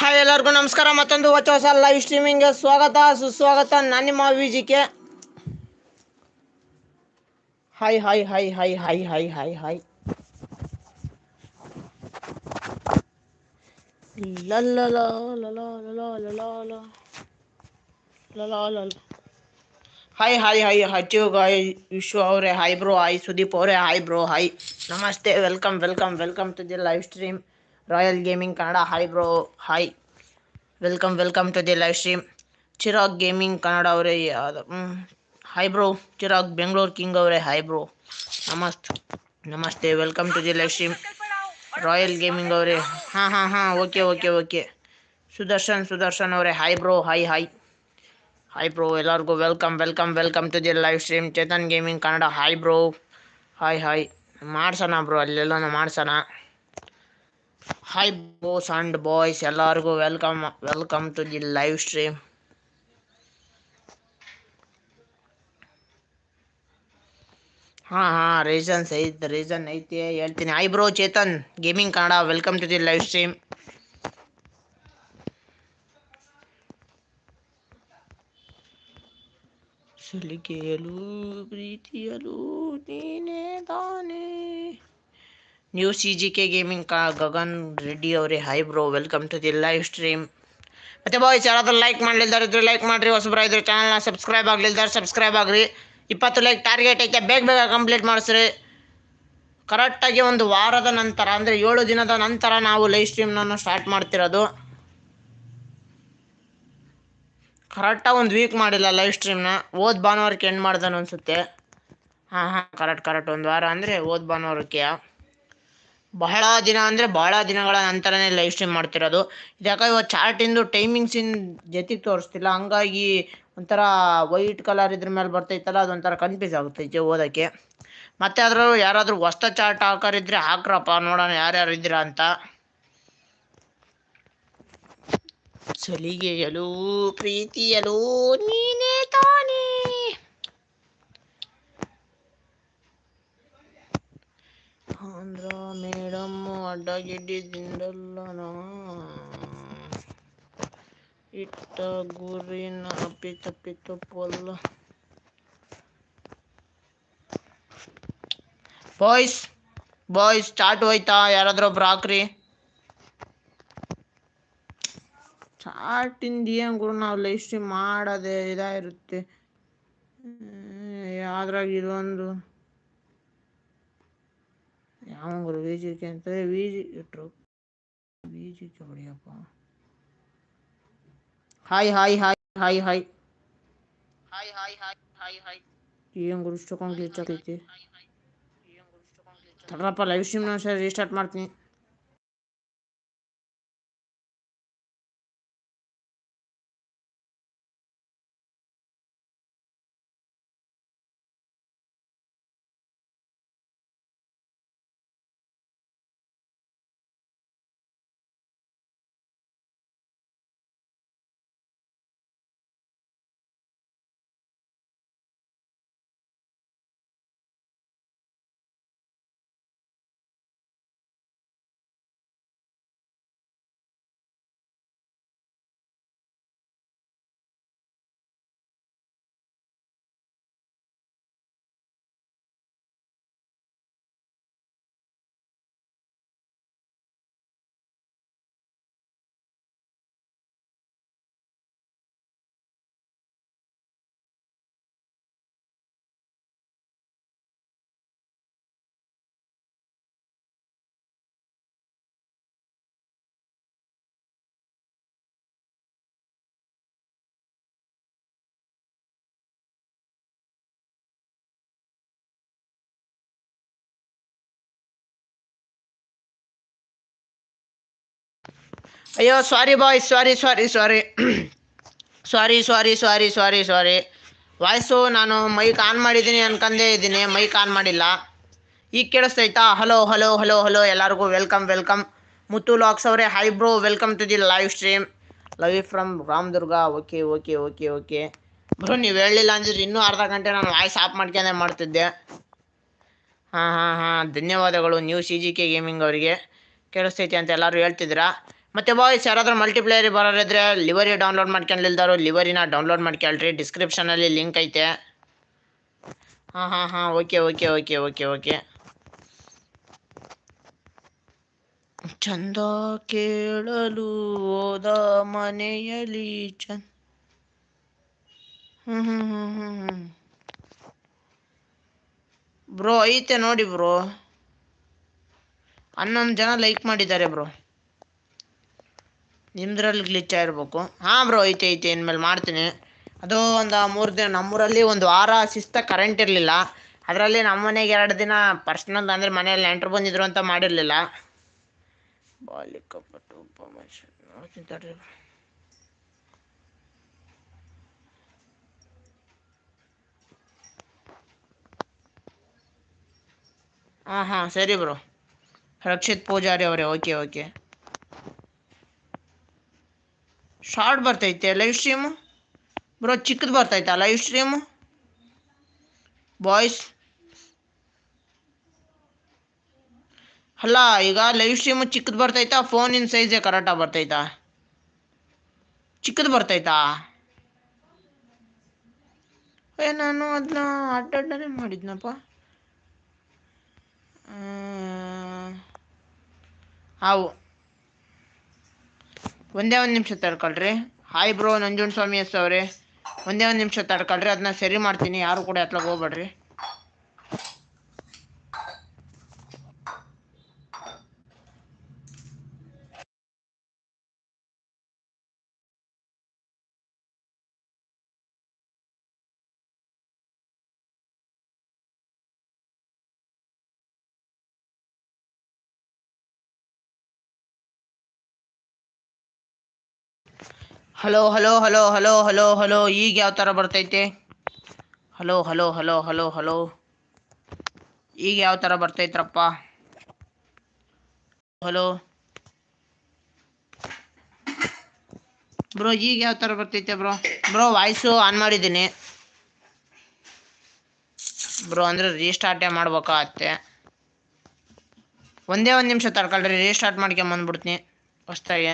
Hi ಎಲ್ಲರಿಗೂ ನಮಸ್ಕಾರ, ಮತ್ತೊಂದು ಹೊಸ ಹೊಸ ಲೈವ್ ಸ್ಟ್ರೀಮಿಂಗ್ಗೆ ಸ್ವಾಗತ, ಸುಸ್ವಾಗತ. ನಾನು ನಿಮ್ಮ VGK. Hi hi hi hi hi hi hi hi ಲಲ್ಲ hi hi hi ಹಚ್ಚು ಗಾಯ್ ವಿಶ್ವ ಅವರೇ. ಹಾಯ್ ಬ್ರೋ ಹಾಯ್ ಸುದೀಪ್ ಅವರೇ. Hi bro hi namaste welcome welcome welcome to the live stream Royal Gaming Kannada hi bro hi welcome welcome to the live stream Chirag Gaming Kannada ಅವರೇ, ಯಾವ್ದು? Hi bro Chirag Bengaluru king ಅವರೇ. Hi bro namaste. Namaste. Welcome to the live stream Royal Gaming ಅವರೇ. ಹಾಂ ಹಾಂ ಹಾಂ. Okay okay okay Sudarshan Sudarshan ಅವರೇ. Hi bro hi hi hi bro ಎಲ್ಲರಿಗೂ welcome welcome welcome to the live stream Chetan Gaming Kannada hi bro hi hi ಮಾಡ್ಸೋಣ bro ಅಲ್ಲೆಲ್ಲನೂ ಮಾಡ್ಸೋಣ. Hi boss and boys ಎಲ್ಲರಿಗೂ welcome welcome to the live stream ಹಾಂ ಹಾಂ reasons ಐತೆ reason ಐತಿ ಹೇಳ್ತೀನಿ hi bro Chetan Gaming Kannada welcome to the live stream ಸಲಿಗೆಯಲು ಪ್ರೀತಿಯಲು ನೀನೇ ತಾನೇ new C G K Gaming ಕಾ ಗಗನ್ ರೆಡ್ಡಿ ಅವರೇ hi bro welcome to the live stream ಮತ್ತೆ ಬಾಯ್ಸ್ ಯಾರಾದ್ರೂ ಲೈಕ್ ಮಾಡಲಿಲ್ದಾರೆ ಇದ್ರೆ ಲೈಕ್ ಮಾಡಿರಿ, ಹೊಸಬ್ರ ಇದ್ರೆ ಚಾನಲ್ನ ಸಬ್ಸ್ಕ್ರೈಬ್ ಆಗಲಿಲ್ದಾರೆ ಸಬ್ಸ್ಕ್ರೈಬ್ ಆಗ್ರಿ. ಇಪ್ಪತ್ತು ಲೈಕ್ ಟಾರ್ಗೆಟ್ ಐತೆ, ಬೇಗ ಬೇಗ ಕಂಪ್ಲೀಟ್ ಮಾಡಿಸ್ರಿ. ಕರೆಕ್ಟಾಗಿ ಒಂದು ವಾರದ ನಂತರ, ಅಂದರೆ ಏಳು ದಿನದ ನಂತರ ನಾವು ಲೈವ್ ಸ್ಟ್ರೀಮ್ನನ್ನು ಸ್ಟಾರ್ಟ್ ಮಾಡ್ತಿರೋದು. ಕರೆಕ್ಟಾಗಿ ಒಂದು ವೀಕ್ ಮಾಡಿಲ್ಲ ಲೈವ್ ಸ್ಟ್ರೀಮ್ನ ಓದ್ ಭಾನುವಾರಕ್ಕೆ ಎಂಡ್ ಮಾಡ್ದನು ಅನಿಸುತ್ತೆ. ಹಾಂ ಹಾಂ ಕರೆಕ್ಟ್ ಕರೆಕ್ಟ್ ಒಂದು ವಾರ ಅಂದರೆ ಓದ್ ಭಾನುವಾರಕ್ಕೆ ಬಹಳ ದಿನ ಅಂದರೆ ಬಹಳ ದಿನಗಳ ನಂತರನೇ ಲೈವ್ ಸ್ಟ್ರೀಮ್ ಮಾಡ್ತಿರೋದು. ಯಾಕೆ ಇವತ್ತು ಚಾರ್ಟಿಂದು ಟೈಮಿಂಗ್ಸಿನ ಜೊತೆಗೆ ತೋರಿಸ್ತಿಲ್ಲ. ಹಂಗಾಗಿ ಒಂಥರ ವೈಟ್ ಕಲರ್ ಇದ್ರ ಮೇಲೆ ಬರ್ತೈತಲ್ಲ, ಅದೊಂಥರ ಕನ್ಫ್ಯೂಸ್ ಆಗುತ್ತೈತೆ ಓದೋಕ್ಕೆ. ಮತ್ತೆ ಅದರಲ್ಲೂ ಯಾರಾದರೂ ಹೊಸ ಚಾರ್ಟ್ ಹಾಕೋರಿದ್ರೆ ಹಾಕ್ರಪ್ಪ, ನೋಡೋಣ ಯಾರ್ಯಾರು ಇದ್ದೀರಾ ಅಂತ. ಸಲಿಗೆಯಲು ಪ್ರೀತಿಯಲು ನೀನೇ ತಾನೇ. ಅಡ್ಡಗಿಡ್ಡಿದಿಂದಲ್ಲ ಇಟ್ಟ ಗುರಿನ ಅಪ್ಪಿ ತಪ್ಪಿ ತಪ್ಪಲ್ಲ ಬಾಯ್ಸ್ ಬಾಯ್ಸ್ ಸ್ಟಾರ್ಟ್ ಹೋಯ್ತಾ? ಯಾರಾದ್ರೂ ಒಬ್ರು ಹಾಕ್ರಿ. ಚಾಟಿಂದ ಏನು ಗುರು, ನಾವು ಲೈವ್ ಸ್ಟ್ರೀಮ್ ಮಾಡೋದೇ ಇದಾಗಿರುತ್ತೆ. ಯಾವ್ದ್ರಾಗ ಇದೊಂದು ಯಾವ ಗುರು ವಿ ಜಿ ಕೆ ಅಂತ ವಿ ಜಿ ಇಟ್ರು V G K ಹೊಡಿಯಪ್ಪ hi hi hi hi hi hi hi hi hi hi ಏನು ಗುರು ಇಷ್ಟೊಂದು ಗ್ಲಿಚ್ ಆಗ್ತೈತಿ ತಡ್ರಪ್ಪ ಲೈವ್ ಸ್ಟ್ರೀಮ್ನ ಸರಿ ರೀಸ್ಟಾರ್ಟ್ ಮಾಡ್ತೀನಿ ಅಯ್ಯೋ ಸಾರಿ ಬಾಯ್ sorry sorry sorry sorry sorry sorry sorry sorry voice ನಾನು ಮೈಕ್ ಆನ್ ಮಾಡಿದ್ದೀನಿ ಅನ್ಕಂದೇ ಇದ್ದೀನಿ. ಮೈಕ್ ಆನ್ ಮಾಡಿಲ್ಲ. ಈಗ ಕೇಳಿಸ್ತೈತಾ ಹಲೋ ಹಲೋ ಹಲೋ ಹಲೋ ಎಲ್ಲರಿಗೂ ವೆಲ್ಕಮ್ ವೆಲ್ಕಮ್ ಮುತ್ತು ಲಾಕ್ಸ್ ಅವರೇ hi bro welcome to the live stream love from Ramdurg. Okay okay okay okay bro ನೀವು ಹೇಳಲಿಲ್ಲ ಅಂದಿದ್ರೆ ಇನ್ನೂ ಅರ್ಧ ಗಂಟೆ ನಾನು ವಾಯ್ಸ್ ಆಫ್ ಮಾಡ್ಕೊಂಡೇ ಮಾಡ್ತಿದ್ದೆ. ಹಾಂ ಹಾಂ ಹಾಂ. ಧನ್ಯವಾದಗಳು. New C G K Gaming ಅವರಿಗೆ. ಕೇಳಿಸ್ತೈತಿ ಅಂತ ಎಲ್ಲರೂ ಹೇಳ್ತಿದ್ದೀರಾ ಮತ್ತು ಬಾಯ್ಸ್ ಯಾರಾದರೂ ಮಲ್ಟಿಪ್ಲೇಯರ್ ಬರೋರಿದ್ರೆ ಲಿವರಿ ಡೌನ್ಲೋಡ್ ಮಾಡ್ಕೊಂಡಿಲ್ದಾರು ಲಿವರಿನ ಡೌನ್ಲೋಡ್ ಮಾಡ್ಕೊಳ್ರಿ. ಡಿಸ್ಕ್ರಿಪ್ಷನಲ್ಲಿ ಲಿಂಕ್ ಐತೆ. ಹಾಂ ಹಾಂ ಹಾಂ okay okay okay okay okay ಚಂದ ಕೇಳಲು ಹೋದ ಮನೆಯಲ್ಲಿ ಚಂದ. ಹ್ಞೂ ಹ್ಞೂ ಹ್ಞೂ ಬ್ರೋ ಐತೆ ನೋಡಿ ಬ್ರೋ ಹನ್ನೊಂದು ಜನ ಲೈಕ್ ಮಾಡಿದ್ದಾರೆ ಬ್ರೋ ನಿಮ್ದ್ರಲ್ಲಿ ಗ್ಲಿಚ್ ಆಗಿರ್ಬೇಕು. ಹಾಂ ಬ್ರೋ ಐತೆ ಐತೆ, ಇನ್ಮೇಲೆ ಮಾಡ್ತೀನಿ. ಅದು ಒಂದು ಮೂರು ದಿನ, ನಮ್ಮೂರಲ್ಲಿ ಒಂದು ವಾರ ಶಿಸ್ತ ಕರೆಂಟ್ ಇರಲಿಲ್ಲ. ಅದರಲ್ಲಿ ನಮ್ಮ ಮನೆಗೆ ಎರಡು ದಿನ ಪರ್ಸ್ನಲ್ ಅಂದರೆ ಮನೆಯಲ್ಲಿ ನೆಂಟರು ಬಂದಿದ್ರು ಅಂತ ಮಾಡಿರಲಿಲ್ಲ. ಹಾಂ ಹಾಂ, ಸರಿ ಬ್ರೋ ರಕ್ಷಿತ್ ಪೂಜಾರಿ ಅವರೇ ಓಕೆ ಓಕೆ ಶಾರ್ಟ್ ಬರ್ತೈತೆ ಲೈವ್ ಸ್ಟ್ರೀಮು ಬ್ರೋ ಚಿಕ್ಕದು ಬರ್ತೈತಾ ಲೈವ್ ಸ್ಟ್ರೀಮು ಬಾಯ್ಸ್ ಅಲ್ಲ, ಈಗ ಲೈವ್ ಸ್ಟ್ರೀಮು ಚಿಕ್ಕದು ಬರ್ತೈತಾ? ಫೋನಿನ ಸೈಜೇ ಕರೆಕ್ಟಾಗಿ ಬರ್ತೈತಾ? ಚಿಕ್ಕದು ಬರ್ತೈತಾ? ಏ, ನಾನು ಅದನ್ನ ಅಡ್ಡಡ್ಡನೆ ಮಾಡಿದ್ನಪ್ಪ. ಹಾವು ಒಂದೇ ಒಂದು ನಿಮಿಷ ತಡ್ಕೊಳ್ರಿ. Hi bro Nanjund Swamy S ಅವರೇ ಒಂದೇ ಒಂದು ನಿಮಿಷ ತಡ್ಕೊಳ್ರಿ ಅದನ್ನ ಸರಿ ಮಾಡ್ತೀನಿ. ಯಾರು ಕೂಡ ಎತ್ಲಾಗ ಹೋಗ್ಬೇಡ್ರಿ. Hello hello hello hello hello hello ಈಗ ಯಾವ ಥರ ಬರ್ತೈತೆ? Hello hello hello hello hello ಈಗ ಯಾವ ಥರ ಬರ್ತೈತ್ರಪ್ಪ? ಹಲೋ ಬ್ರೋ ಈಗ ಯಾವ ಥರ ಬರ್ತೈತೆ ಬ್ರೋ ಬ್ರೋ ವಾಯ್ಸು ಆನ್ ಮಾಡಿದ್ದೀನಿ. ಬ್ರೋ ಅಂದರೆ ರೀಸ್ಟಾರ್ಟೇ ಮಾಡ್ಬೇಕಾಗತ್ತೆ. ಒಂದೇ ಒಂದು ನಿಮಿಷ ತಡ್ಕೊಳ್ರಿ ರೀಸ್ಟಾರ್ಟ್ ಮಾಡ್ಕೊಂಬಂದ್ಬಿಡ್ತೀನಿ ಹೊಸ್ದಾಗೆ